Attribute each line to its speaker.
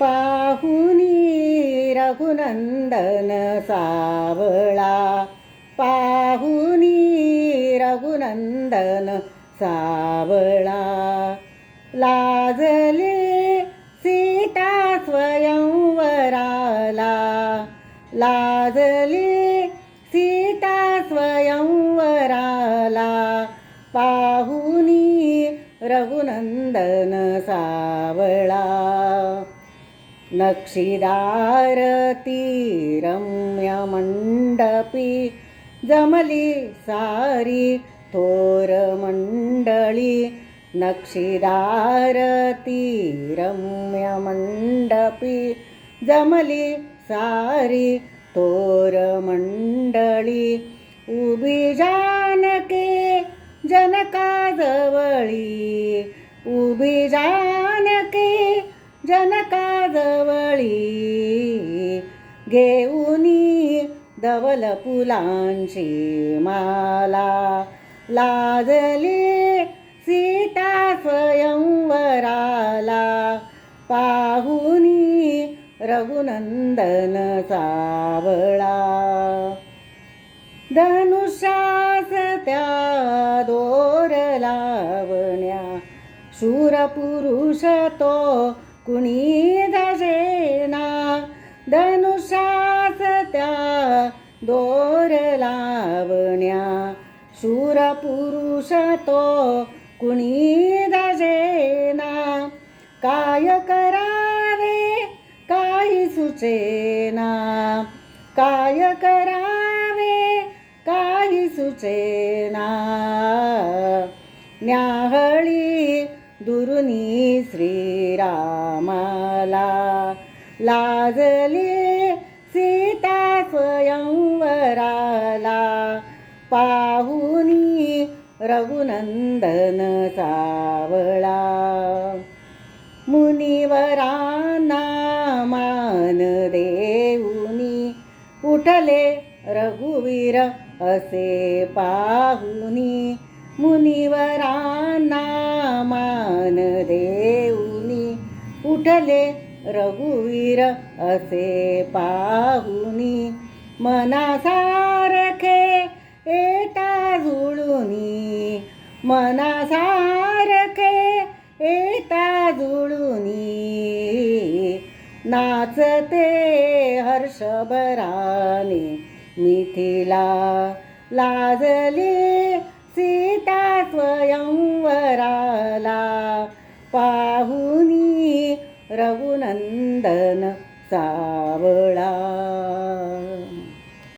Speaker 1: पाहुनी रघुनंदन सावळा. पाहुनी रघुनंदन सावळा. लाजले सीता स्वयंवराला लाजले सीता स्वयंवराला पाहुनी रघुनंदन सावळा. नक्षीदार रम्यमण्डपी जमली सारी थोरमण्डली मंडळी रम्यमण्डपी जमली सारी थोरमण्डली उभी जानके जनकाजवळी घेऊनी धवल फुलांची माला. लाजली सीता स्वयंवराला. पाहुनी रघुनंदन सावळा. धनुषास त्या दोर लावण्या. शूरपुरुष तो कुणी दजेना धनुषास त्या दोर लावण्या. शूरपुरुष तो कुणी दजेना? काय करावे काही सुचेना? काय करावे काही सुचेना? न्याहळी दुरुनी श्रीरामाला. लाजली सीता स्वयंवराला पाहुनी रघुनंदन सावळा. मुनिवरांना मान देऊनी उठले रघुवीर असे पाहुनी. मुनिवरांना मान देऊनी उठले रघुवीर असे पाहुनी मनासारखे एता जुळुनी. मनासारखे एता जुळुनी. नाचते हर्षभराने मिथिला लाजली रघुनंदन सावळा